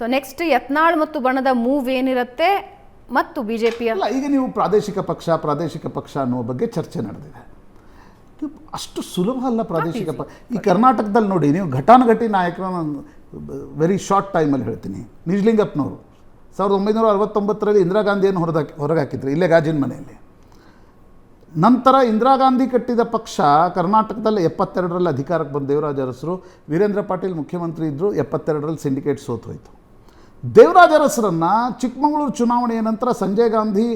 So next Yatnal ಮತ್ತು ಬಣದ move ಏನಿರುತ್ತೆ ಮತ್ತು ಬಿಜೆಪಿಯ ಅಲ್ಲ ಈಗ ನೀವು ಪ್ರಾದೇಶಿಕ ಪಕ್ಷ ಪ್ರಾದೇಶಿಕ ಪಕ್ಷ ಅನ್ನೋ ಬಗ್ಗೆ ಚರ್ಚೆ ನಡೆದಿದೆ. ಅಷ್ಟು ಸುಲಭ ಅಲ್ಲ ಪ್ರಾದೇಶಿಕ ಪಕ್ಷ ಈ ಕರ್ನಾಟಕದಲ್ಲಿ ನೋಡಿ ನೀವು ಘಟಾನುಘಟಿ ನಾಯಕರನ್ನ ವೆರಿ ಶಾರ್ಟ್ ಟೈಮಲ್ಲಿ ಹೇಳ್ತೀನಿ. ನಿಜಲಿಂಗಪ್ಪನವರು ಸಾವಿರದ ಒಂಬೈನೂರ ಅರವತ್ತೊಂಬತ್ತರಲ್ಲಿ ಇಂದಿರಾ ಗಾಂಧಿಯನ್ನು ಹೊರದಾಕಿ ಹೊರಗೆ ಹಾಕಿದ್ರು ಇಲ್ಲೇ ಗಾಜಿನ ಮನೆಯಲ್ಲಿ. ನಂತರ ಇಂದಿರಾ ಗಾಂಧಿ ಕಟ್ಟಿದ ಪಕ್ಷ ಕರ್ನಾಟಕದಲ್ಲಿ ಎಪ್ಪತ್ತೆರಡರಲ್ಲಿ ಅಧಿಕಾರಕ್ಕೆ ಬಂದ ದೇವರಾಜ ಅರಸರು ವೀರೇಂದ್ರ ಪಾಟೀಲ್ ಮುಖ್ಯಮಂತ್ರಿ ಇದ್ದರು ಎಪ್ಪತ್ತೆರಡರಲ್ಲಿ ಸಿಂಡಿಕೇಟ್ ಸೋತು ಹೋಯಿತು ದೇವರಾಜ ಅರಸರನ್ನು ಚಿಕ್ಕಮಗಳೂರು ಚುನಾವಣೆಯ ನಂತರ ಸಂಜಯ್ ಗಾಂಧಿ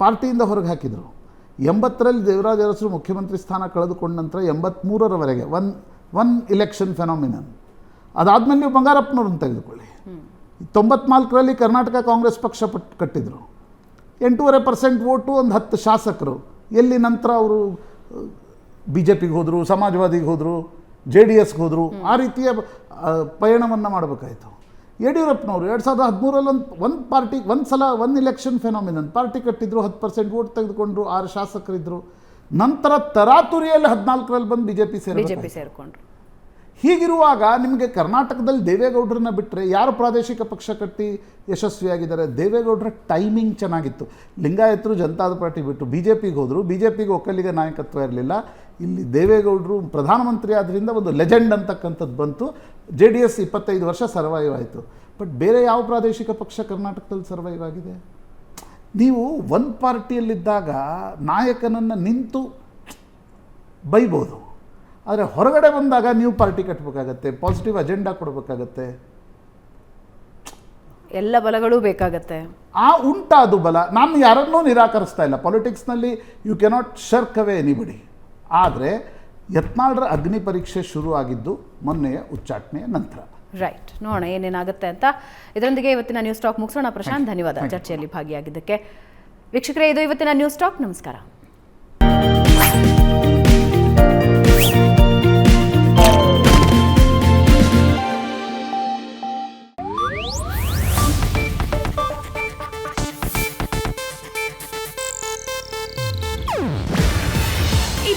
ಪಾರ್ಟಿಯಿಂದ ಹೊರಗೆ ಹಾಕಿದರು. ಎಂಬತ್ತರಲ್ಲಿ ದೇವರಾಜ ಅರಸರು ಮುಖ್ಯಮಂತ್ರಿ ಸ್ಥಾನ ಕಳೆದುಕೊಂಡ ನಂತರ ಎಂಬತ್ತ್ಮೂರರವರೆಗೆ ಒನ್ ಒನ್ ಇಲೆಕ್ಷನ್ ಫೆನಾಮಿನನ್ ಅದಾದಮೇಲೆ ನೀವು ಬಂಗಾರಪ್ಪನವ್ರನ್ನ ತೆಗೆದುಕೊಳ್ಳಿ. ತೊಂಬತ್ನಾಲ್ಕರಲ್ಲಿ ಕರ್ನಾಟಕ ಕಾಂಗ್ರೆಸ್ ಪಕ್ಷ ಪಟ್, ಕಟ್ಟಿದರು. ಎಂಟೂವರೆ ಪರ್ಸೆಂಟ್ ವೋಟು ಒಂದು ಹತ್ತು ಶಾಸಕರು. ಎಲ್ಲಿ ನಂತರ ಅವರು ಬಿ ಜೆ ಪಿಗೆ ಹೋದರು, ಸಮಾಜವಾದಿಗೆ ಹೋದರು, ಜೆ ಡಿ ಎಸ್ಗೆ ಹೋದರು, ಆ ರೀತಿಯ ಪಯಣವನ್ನು ಮಾಡಬೇಕಾಯಿತು. ಯಡಿಯೂರಪ್ಪನವರು ಎರಡು ಸಾವಿರದ ಹದಿಮೂರಲ್ಲಿ ಒಂದು ಒಂದು ಪಾರ್ಟಿ ಒಂದು ಸಲ ಒಂದು ಇಲೆಕ್ಷನ್ ಫೆನಾಮಿನನ್ ಪಾರ್ಟಿ ಕಟ್ಟಿದ್ರು ಹತ್ತು ಪರ್ಸೆಂಟ್ ವೋಟ್ ತೆಗೆದುಕೊಂಡ್ರು ಆರು ಶಾಸಕರಿದ್ದರು ನಂತರ ತರಾತುರಿಯಲ್ಲಿ ಹದಿನಾಲ್ಕರಲ್ಲಿ ಬಂದು ಬಿ ಜೆ ಪಿ ಸೇರಿ ಬಿಜೆಪಿ ಸೇರ್ಕೊಂಡ್ರು. ಹೀಗಿರುವಾಗ ನಿಮಗೆ ಕರ್ನಾಟಕದಲ್ಲಿ ದೇವೇಗೌಡರನ್ನ ಬಿಟ್ಟರೆ ಯಾರು ಪ್ರಾದೇಶಿಕ ಪಕ್ಷ ಕಟ್ಟಿ ಯಶಸ್ವಿಯಾಗಿದ್ದಾರೆ? ದೇವೇಗೌಡರ ಟೈಮಿಂಗ್ ಚೆನ್ನಾಗಿತ್ತು. ಲಿಂಗಾಯತರು ಜನತಾದ ಪಾರ್ಟಿ ಬಿಟ್ಟು ಬಿ ಜೆ ಪಿಗೆ ಹೋದರು. ಬಿ ಜೆ ಪಿಗೆ ಒಕ್ಕಲಿಗ ನಾಯಕತ್ವ ಇರಲಿಲ್ಲ. ಇಲ್ಲಿ ದೇವೇಗೌಡರು ಪ್ರಧಾನಮಂತ್ರಿ ಆದ್ದರಿಂದ ಒಂದು ಲೆಜೆಂಡ್ ಅಂತಕ್ಕಂಥದ್ದು ಬಂತು. ಜೆ ಡಿ ಎಸ್ ಇಪ್ಪತ್ತೈದು ವರ್ಷ ಸರ್ವೈವ್ ಆಯಿತು. ಬಟ್ ಬೇರೆ ಯಾವ ಪ್ರಾದೇಶಿಕ ಪಕ್ಷ ಕರ್ನಾಟಕದಲ್ಲಿ ಸರ್ವೈವ್ ಆಗಿದೆ? ನೀವು ಒಂದು ಪಾರ್ಟಿಯಲ್ಲಿದ್ದಾಗ ನಾಯಕನನ್ನು ನಿಂತು ಬೈಬೋದು. ಆದರೆ ಹೊರಗಡೆ ಬಂದಾಗ ನೀವು ಪಾರ್ಟಿ ಕಟ್ಟಬೇಕಾಗತ್ತೆ ಪಾಸಿಟಿವ್ ಅಜೆಂಡಾ ಕೊಡಬೇಕಾಗತ್ತೆ. ಎಲ್ಲ ಬಲಗಳು ಬೇಕಾಗತ್ತೆ. ಆ ಉಂಟ ಅದು ಬಲ ನಾನು ಯಾರನ್ನೂ ನಿರಾಕರಿಸ್ತಾ ಇಲ್ಲ. ಪಾಲಿಟಿಕ್ಸ್ನಲ್ಲಿ you cannot shirk away anybody ಆದರೆ ಯತ್ನಾಳರ ಅಗ್ನಿ ಪರೀಕ್ಷೆ ಶುರು ಆಗಿದ್ದು ಮೊನ್ನೆಯ ಉಚ್ಚಾಟನೆಯ ನಂತರ. ರೈಟ್ ನೋಡೋಣ ಏನೇನಾಗುತ್ತೆ ಅಂತ. ಇದರೊಂದಿಗೆ ಇವತ್ತಿನ ನ್ಯೂಸ್ ಟಾಕ್ ಮುಗಿಸೋಣ. ಪ್ರಶಾಂತ್ ಧನ್ಯವಾದ ಚರ್ಚೆಯಲ್ಲಿ ಭಾಗಿಯಾಗಿದ್ದಕ್ಕೆ. ವೀಕ್ಷಕರೇ ಇದು ಇವತ್ತಿನ ನ್ಯೂಸ್ ಟಾಕ್ ನಮಸ್ಕಾರ.